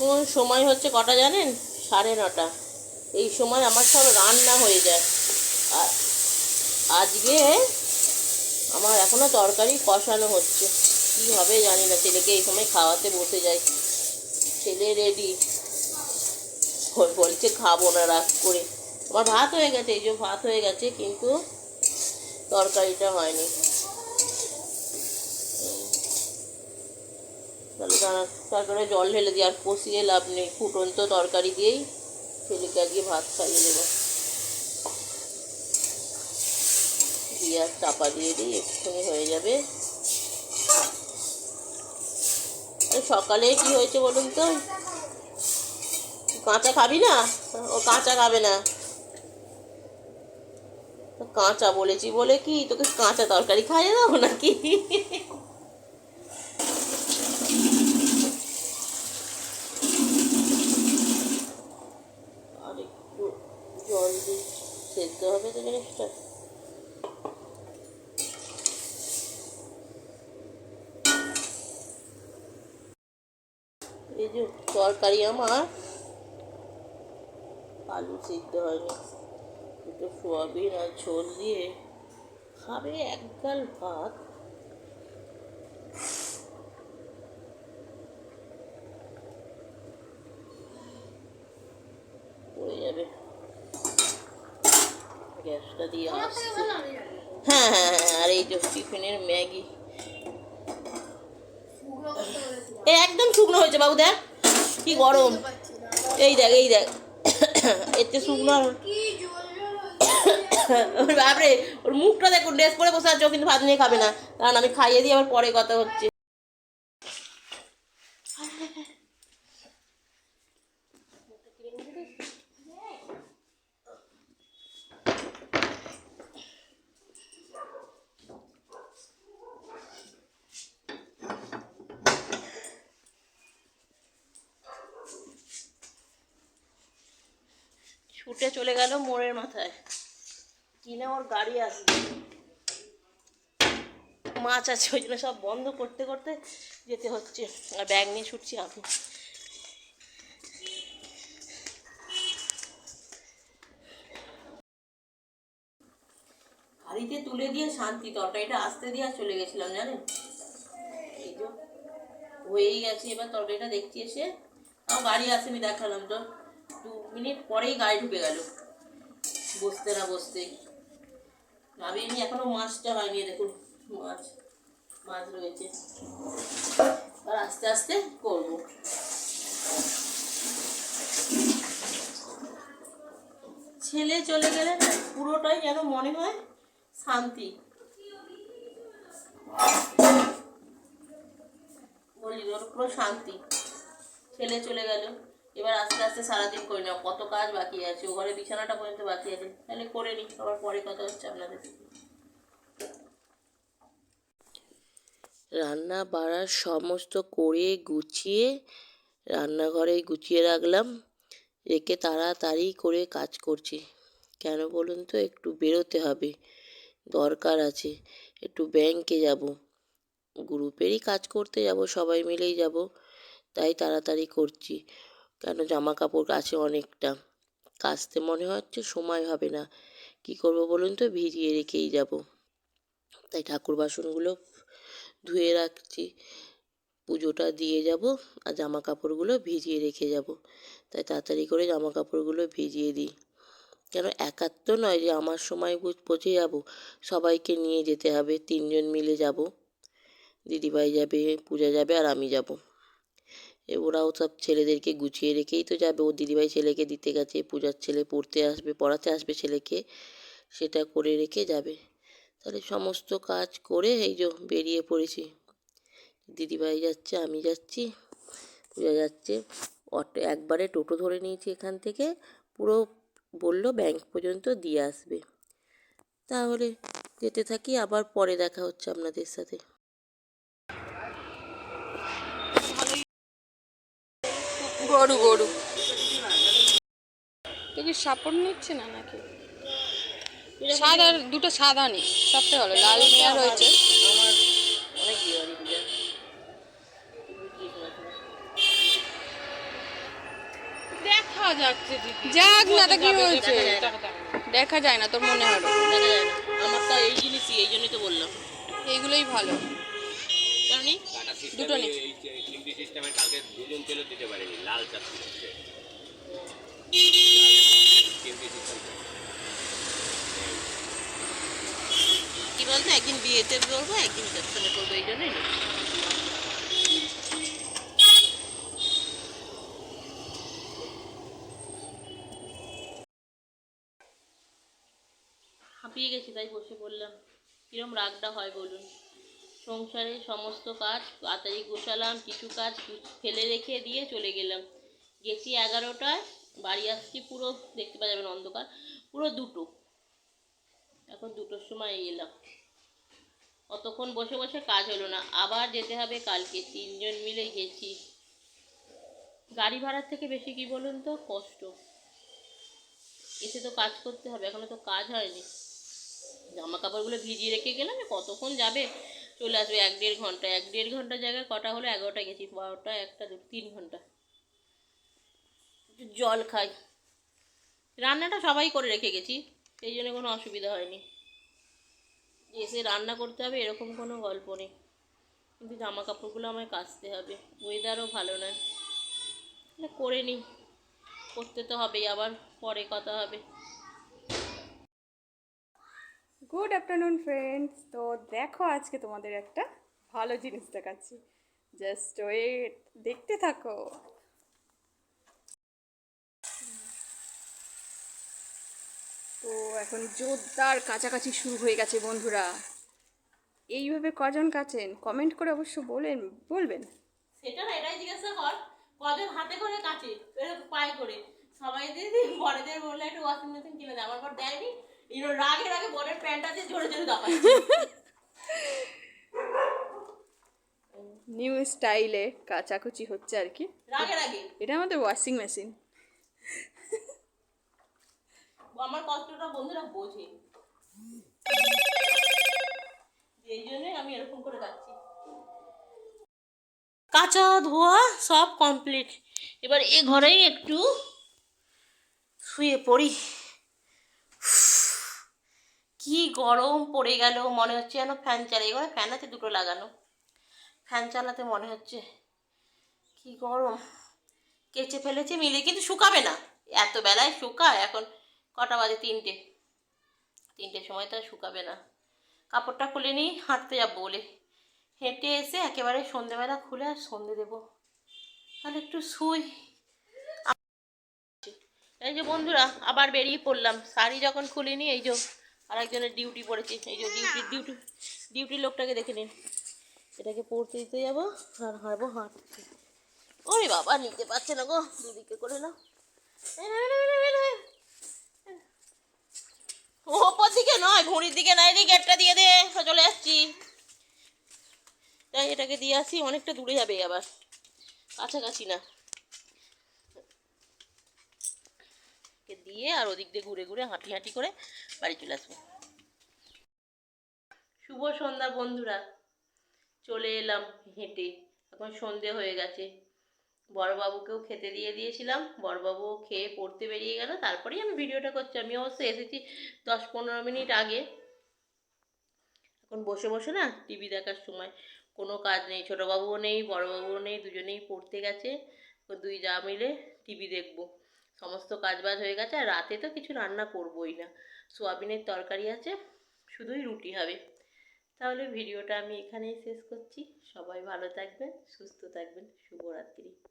এখন সময় হচ্ছে কটা জানেন? সাড়ে নটা। এই সময় আমার সব রান্না হয়ে যায়। আর আজকে আমার এখনও তরকারি কষানো হচ্ছে। কি হবে জানি না। ছেলেকে এই সময় খাওয়াতে বসে যাই। ছেলে রেডি বলছে খাব না, রাগ করে। আমার ভাত হয়ে গেছে, এই যে ভাত হয়ে গেছে, কিন্তু তরকারিটা হয়নি তাহলে দাঁড়া তারপরে জল ঢেলে দিই, আর কষিয়ে লাভ নেই। ফুটন্ত তরকারি দিয়েই ছেলেকে আজকে ভাত খাইয়ে দেবো। দিয়ে আর চাপা দিয়ে দিই, এক্ষুনি হয়ে যাবে। সকালে কি হয়েছে বলুন তো? কাঁচা খাবি না? ও কাঁচা খাবে না। কাঁচা বলেছি বলে কি? তোকে কাঁচা তরকারি খাইয়ে দেবো নাকি? একটু জল দিয়ে সেদ্ধ হবে তো জিনিসটা। এই যে তরকারি আমার। আলু সিদ্ধ হয়নি। একটু সোয়াবিন আর ঝোল দিয়ে খাবে এক গাল ভাত হয়ে যাবে গ্যাসটা দিয়ে আসছে। হ্যাঁ হ্যাঁ হ্যাঁ আর এই যে টিফিনের ম্যাগি। এ একদম শুকনো হয়েছে বাবু দেখ কি গরম। এই দেখ এই দেখ এতে শুকনো বাপরে ওর মুখটা দেখুন ড্রেস পরে বসে আছে ও কিন্তু ভাত নিয়ে খাবে না। কারণ আমি খাইয়ে দিই আবার পরে কথা হচ্ছে। ছুটে চলে গেল মোড়ের মাথায়। কিনা ওর গাড়ি আসবে। মাছ আছে, ওই জন্য সব বন্ধ করতে করতে যেতে হচ্ছে। আর ব্যাগ নিয়ে ছুটছি আমি। হাড়িতে তুলে দিয়ে শান্তি, তরকারিটা আসতে দিয়ে আর চলে গেছিলাম, জানেন? এই যে হয়েই গেছে, এবার তরকারিটা দেখছি এসে। আমার গাড়ি আসেনি, দেখালাম তো মিনিট পরেই গায়ে ঢুকে গেল। বসতে না বসতে। বসতেই ভাবিনি, এখনও মাছটা হয়নি, দেখুন, মাছ মাছ রয়েছে। আর আস্তে আস্তে করব। ছেলে চলে গেলে পুরোটাই যেন মনে হয় শান্তি। বলি, ওর পুরো শান্তি। ছেলে চলে গেল। এবার আস্তে আস্তে সারাদিন করি নাও, কত কাজ বাকি আছে, ও ঘরে বিছানাটা পর্যন্ত বাকি আছে, তাহলে করে নিই আবার পরে কথা হচ্ছে আপনাদের। রান্না বাড়ার সমস্ত করে গুছিয়ে রান্নাঘরে গুছিয়ে রাখলাম, রেখে তাড়াতাড়ি করে কাজ করছি। কেন বলুন তো, একটু বেরোতে হবে, দরকার আছে, একটু ব্যাংকে যাব। গ্রুপেরই কাজ করতে যাব, সবাই মিলেই যাব, তাই তাড়াতাড়ি করছি। কেন জামা কাপড় আছে অনেকটা? কাচতে মনে হচ্ছে সময় হবে না। কি করব বলুন তো? ভিজিয়ে রেখেই যাব। তাই ঠাকুর বাসনগুলো ধুয়ে রাখছি। পুজোটা দিয়ে যাব আর জামা কাপড়গুলো ভিজিয়ে রেখে যাব। তাই তাড়াতাড়ি করে জামা কাপড়গুলো ভিজিয়ে দিই। কেন একার তো নয় যে আমার সময় পৌঁছে যাব। সবাইকে নিয়ে যেতে হবে। তিনজন মিলে যাব। দিদিভাই যাবে, পূজা যাবে আর আমি যাব। ওরাও সব ছেলেদেরকে গুছিয়ে রেখেই তো যাবে। ও দিদিভাই ছেলেকে দিতে গেছে, পূজার ছেলে পড়তে আসবে, পড়াতে আসবে ছেলেকে, সেটা করে রেখে যাবে। তাহলে সমস্ত কাজ করে এই যে বেরিয়ে পড়েছি। দিদিভাই যাচ্ছে, আমি যাচ্ছি, পূজা যাচ্ছে। অটো, একবারে টোটো ধরে নিয়েছি এখান থেকে, পুরো বলল ব্যাংক পর্যন্ত দিয়ে আসবে। তাহলে যেতে থাকি, আবার পরে দেখা হচ্ছে আপনাদের সাথে। গরু গরু। তো কি সাপোর্ট নিচ্ছে না নাকি? সাদা দুটো সাদা নেই সবটা ভালো লাল নেওয়া রয়েছে। যাক না তা কি হয়েছে? দেখা যায় না। দেখা যায় না তোর মনে হলো দেখা যায় না আমার তো এই জিনিসই এই জন্যই তো বললাম। এইগুলোই ভালো। দুটো সিস্টেমে এই সিস্টেমে কালকে দুজন তেলও দিতে পারেনি লাল চাকরি হচ্ছে চিমটি সিস্টেম কি বলতো একদিন বিয়েতে করব একদিন রিসেপশনে করব এই জন্যই হাঁপিয়ে গেছি তাই বসে পড়লাম। কিরম রাগটা হয় বলুন। সংসারে সমস্ত কাজ, তাড়াতাড়ি গোছালাম, কিছু কাজ ফেলে রেখে দিয়ে চলে গেলাম। গেছি এগারোটায়, বাড়ি আসছি পুরো, দেখতে পাওয়া যাবেন অন্ধকার, পুরো দুটো। এখন দুটোর সময় এলাম। অতক্ষণ বসে বসে কাজ হলো না, আবার যেতে হবে কালকে, তিনজন মিলে গেছি। গাড়ি ভাড়ার থেকে বেশি কি বলুন তো? কষ্ট। এসে তো কাজ করতে হবে, এখনও তো কাজ হয়নি। জামা কাপড়গুলো ভিজিয়ে রেখে গেলাম কতক্ষণ যাবে? চলে আসবে এক দেড় ঘণ্টা, এক দেড় ঘণ্টা জায়গায় কটা হলো? এগারোটা গেছি, বারোটা, একটা তিন ঘণ্টা। জল খাই। রান্নাটা সবাই করে রেখে গেছি সেই জন্য কোনো অসুবিধা হয়নি। এসে রান্না করতে হবে, এরকম কোনো গল্প নেই। কিন্তু জামা কাপড়গুলো আমায় কাচতে হবে ওয়েদারও ভালো নয়। করে নিই, করতে তো হবেই, আবার পরে কথা হবে। গুড আফটারনুন ফ্রেন্ডস তো দেখো আজকে তোমাদের একটা ভালো জিনিস দেখাচ্ছি। জাস্ট ওয়েট দেখতে থাকো। তো এখন জোরদার কাছাকাছি শুরু হয়ে গেছে বন্ধুরা। এইভাবে কজন কাছেন কমেন্ট করে অবশ্য বলেন, বলবেন। সেটা না, এটাই জিজ্ঞাসা কর, কজন হাতে করে কাছে পায়ে করে। সবাই দিদি বড়দের বললে একটু ওয়াশিং মেশিন কিনে দেয়, আমার পর দেয়নি। ইনো রাগে রাগে বরের প্যান্টটা দিয়ে জোরে জোরে দাপাচ্ছে। নিউ স্টাইলে কাচাকুচি হচ্ছে আর কি। রাগে রাগে। এটা আমাদের ওয়াশিং মেশিন আমার কষ্টটা বন্ধুরা বোঝে। এই জন্যই আমি এরকম করে যাচ্ছি কাঁচা ধোয়া সব কমপ্লিট এবার এ ঘরেই একটু শুয়ে পড়ি। কি গরম পড়ে গেল, মনে হচ্ছে যেন ফ্যান চালাই ঘরে ফ্যান আছে দুটো লাগানো। ফ্যান চালাতে মনে হচ্ছে, কি গরম। কেচে ফেলেছে মিলে, কিন্তু শুকাবে না। এত বেলায় শুকায়, এখন কটা বাজে? তিনটে। তিনটের সময় তো শুকাবে না। কাপড়টা খুলে নিই, হাঁটতে যাব বলে। হেঁটে এসে একেবারে সন্ধেবেলা খুলে আর সন্ধে দেবো। তাহলে একটু শুই। এই যে বন্ধুরা, আবার বেরিয়ে পড়লাম। শাড়ি যখন খুলিনি এই যে আরেকজনের ডিউটি পড়েছে এই যে ডিউটি ডিউটি ডিউটির লোকটাকে দেখে নিন। এটাকে পড়তে দিতে যাব আর হারবো হাঁটতে ওরে বাবা নিতে পারছে না গো দুদিকে করে নাও। ওপর দিকে নয় ঘুড়ির দিকে নয় রে গেটটা দিয়ে দে চলে আসছি। তাই এটাকে দিয়ে আসি অনেকটা দূরে যাবে আবার। কাছাকাছি না। একে দিয়ে আর ওদিক দিয়ে ঘুরে ঘুরে হাঁটি হাঁটি করে বাড়ি চলে আসব। শুভ সন্ধ্যা বন্ধুরা। চলে এলাম হেঁটে। এখন সন্ধে হয়ে গেছে। বড়বাবুকেও খেতে দিয়ে দিয়েছিলাম। বড়বাবু খেয়ে পড়তে বেরিয়ে গেল। তারপরেই আমি ভিডিওটা করছি। আমি অবশ্য এসেছি দশ পনেরো মিনিট আগে। এখন বসে বসে না টিভি দেখার সময়। কোনো কাজ নেই। ছোটোবাবুও নেই, বড়বাবুও নেই, দুজনেই পড়তে গেছে। দুই যা মিলে টিভি দেখব। সমস্ত কাজবাজ হয়ে গেছে আর রাতে তো কিছু রান্না করবই না। সোয়াবিনের তরকারি আছে, শুধুই রুটি হবে। তাহলে ভিডিওটা আমি এখানেই শেষ করছি। সবাই ভালো থাকবেন, সুস্থ থাকবেন। শুভরাত্রি।